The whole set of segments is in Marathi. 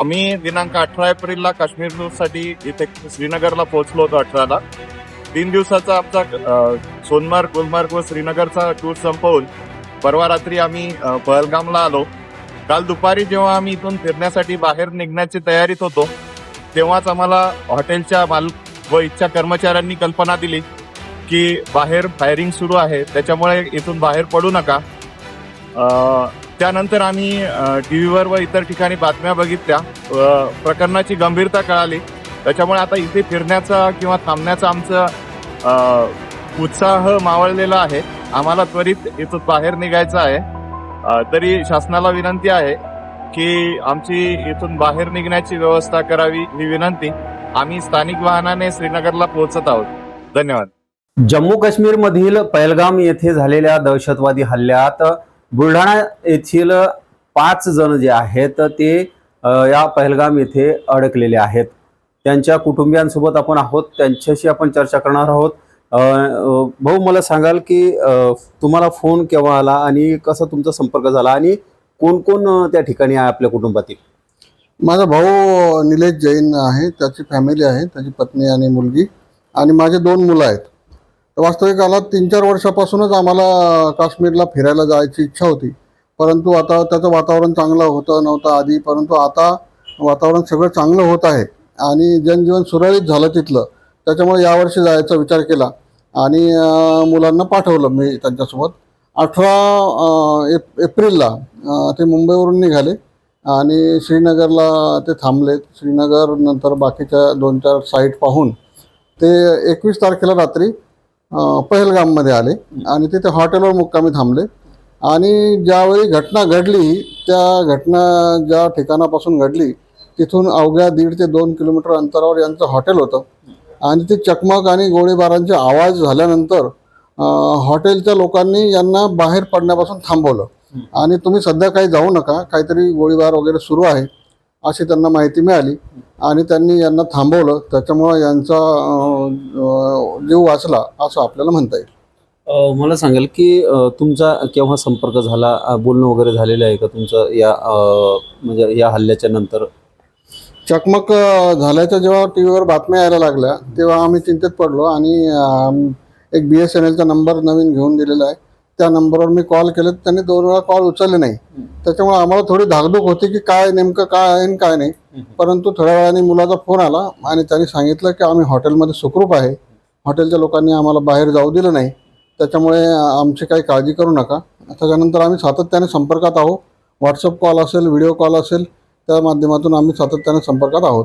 आम्ही दिनांक अठरा एप्रिलला काश्मीरसाठी इथे श्रीनगरला पोहोचलो होतो अठराला. तीन दिवसाचा आमचा सोनमार्ग गुलमार्ग व श्रीनगरचा टूर संपवून परवा रात्री आम्ही पहलगामला आलो. काल दुपारी जेव्हा आम्ही इथून फिरण्यासाठी बाहेर निघण्याची तयारीत होतो तेव्हाच आम्हाला हॉटेलच्या मालक व इच्छा कर्मचाऱ्यांनी कल्पना दिली की बाहेर फायरिंग सुरू आहे त्याच्यामुळे इथून बाहेर पडू नका. त्यानंतर आम्ही टी व्हीवर व इतर ठिकाणी बातम्या बघितल्या. प्रकरणाची गंभीरता कळाली. त्याच्यामुळे आता इथे फिरण्याचा किंवा थांबण्याचा आमचा उत्साह मावळलेला आहे. आम्हाला त्वरित इथून बाहेर निघायचं आहे. तरी शासनाला विनंती आहे की आमची इथून बाहेर निघण्याची व्यवस्था करावी ही विनंती. आम्ही स्थानिक वाहनाने श्रीनगरला पोहोचत आहोत. धन्यवाद. जम्मू काश्मीर मधील पहलगाम येथे झालेल्या दहशतवादी हल्ल्यात बुलढाणा येथील पाच जण जे आहेत ते या पहलगाम येथे अडकलेले आहेत. त्यांच्या कुटुंबियांसोबत आपण आहोत त्यांच्याशी आपण चर्चा करणार आहोत. भाऊ मला सांगाल की तुम्हाला फोन केव्हा आला आणि कसा तुमचा संपर्क झाला आणि कोण कोण त्या ठिकाणी आहे आपल्या कुटुंबातील? माझा भाऊ निलेश जैन आहे त्याची फॅमिली आहे त्याची पत्नी आणि मुलगी. आणि माझे दोन मुलं आहेत. वास्तविक आला तीन चार वर्षापासूनच आम्हाला काश्मीरला फिरायला जायची इच्छा होती. परंतु आता त्याचं वातावरण चांगलं होतं नव्हतं आधी परंतु आता वातावरण सगळं चांगलं होत आहे आणि जनजीवन सुरळीत झालं तिथलं. त्याच्यामुळे यावर्षी जायचा विचार केला आणि मुलांना पाठवलं मी त्यांच्यासोबत. अठरा एप एप्रिलला ते मुंबईवरून निघाले आणि श्रीनगरला ते थांबले. श्रीनगर नंतर बाकीच्या दोन चार साईट पाहून ते एकवीस तारखेला रात्री पहलगाममध्ये आले आणि तिथे हॉटेलवर मुक्कामी थांबले. आणि ज्यावेळी घटना घडली त्या घटना ज्या ठिकाणापासून घडली तिथून अवघ्या दीड ते दोन किलोमीटर अंतरावर यांचं हॉटेल होतं. आणि ते चकमक आणि गोळीबारांचे आवाज झाल्यानंतर हॉटेलच्या लोकांनी यांना बाहेर पडण्यापासून थांबवलं. आणि तुम्ही सध्या काही जाऊ नका काहीतरी गोळीबार वगैरे सुरू आहे. अशी त्यांना माहिती मिळाली. आणि त्यांनी यांना थांबवलं. त्याच्यामुळं यांचा जीव वाचला असं आपल्याला म्हणता येईल. मला सांगाल की तुमचा केव्हा संपर्क झाला? बोलणं वगैरे झालेलं आहे का तुमचं? या म्हणजे या हल्ल्याच्या नंतर? चकमक झाल्याच्या जेव्हा टी व्हीवर बातम्या यायला लागल्या तेव्हा आम्ही चिंतेत पडलो. आणि एक बी एस एन एलचा नंबर नवीन घेऊन दिलेला आहे. त्या नंबरवर मी कॉल केले त्यांनी दोन वेळा कॉल उचलले नाही. त्याच्यामुळे आम्हाला थोडी धाकधूक होती की काय नेमकं काय आहे आणि काय नाही. परंतु थोड्या वेळाने मुलाचा फोन आला आणि त्यांनी सांगितलं की आम्ही हॉटेलमध्ये सुखरूप आहे. हॉटेलच्या लोकांनी आम्हाला बाहेर जाऊ दिलं नाही. त्याच्यामुळे आमची काही काळजी करू नका. त्याच्यानंतर आम्ही सातत्याने संपर्कात आहोत. व्हॉट्सअप कॉल असेल व्हिडिओ कॉल असेल त्या माध्यमातून आम्ही सातत्याने संपर्कात आहोत.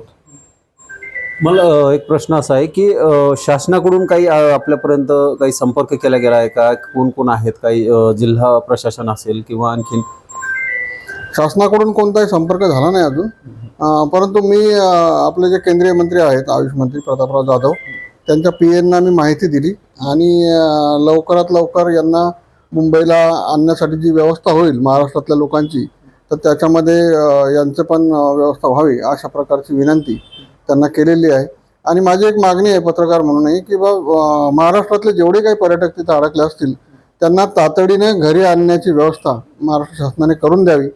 मला एक प्रश्न असा आहे की शासनाकडून काही आपल्यापर्यंत काही संपर्क केला गेला आहे का? कोण कोण आहेत? काही जिल्हा प्रशासन असेल किंवा आणखीन? शासनाकडून कोणताही संपर्क झाला नाही अजून. परंतु मी आपले जे केंद्रीय मंत्री आहेत आयुष मंत्री प्रतापराव जाधव त्यांच्या पी एनना मी माहिती दिली आणि लवकरात लवकर यांना मुंबईला आणण्यासाठी जी व्यवस्था होईल महाराष्ट्रातल्या लोकांची तर त्याच्यामध्ये यांचं पण व्यवस्था व्हावी अशा प्रकारची विनंती. त्यांना केलेली आहे. आणि माझी एक मागणी आहे पत्रकार म्हणूनही की बा महाराष्ट्रातले जेवढे काही पर्यटक तिथे अडकले असतील त्यांना तातडीने घरी आणण्याची व्यवस्था महाराष्ट्र शासनाने करून द्यावी.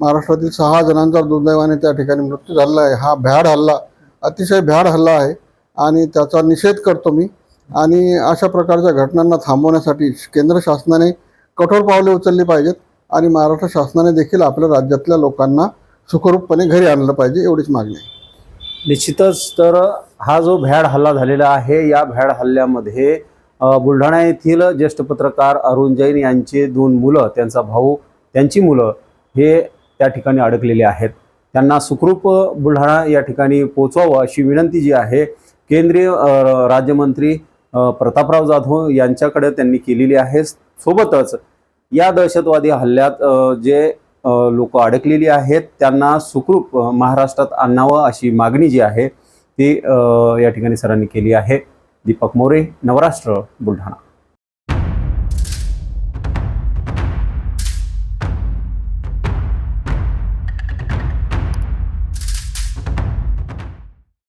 महाराष्ट्रातील सहा जणांचा दुर्दैवाने त्या ठिकाणी मृत्यू झालेला आहे. हा भ्याड हल्ला अतिशय भ्याड हल्ला आहे आणि त्याचा निषेध करतो मी. आणि अशा प्रकारच्या घटनांना थांबवण्यासाठी केंद्र शासनाने कठोर पावले उचलली पाहिजेत आणि महाराष्ट्र शासनाने देखील आपल्या राज्यातल्या लोकांना सुखरूपपणे घरी आणलं पाहिजे एवढीच मागणी आहे. निश्चितच तर हा जो भ्याड हल्ला झालेला आहे या भ्याड हल्ल्यामध्ये बुलढाणा येथील ज्येष्ठ पत्रकार अरुण जैन यांचे दोन मुलं त्यांचा भाऊ त्यांची मुलं हे त्या ठिकाणी अडकलेले आहेत. त्यांना सुखरूप बुलढाणा या ठिकाणी पोचवावं अशी विनंती जी आहे केंद्रीय राज्यमंत्री प्रतापराव जाधव यांच्याकडे त्यांनी केलेली आहे. सोबतच या दहशतवादी हल्ल्यात जे लोक अडकलेली आहेत. त्यांना सुखरूप महाराष्ट्रात आणावं अशी मागणी जी आहे ती या ठिकाणी सरांनी केली आहे. दीपक मोरे नवराष्ट्र बुलढाणा.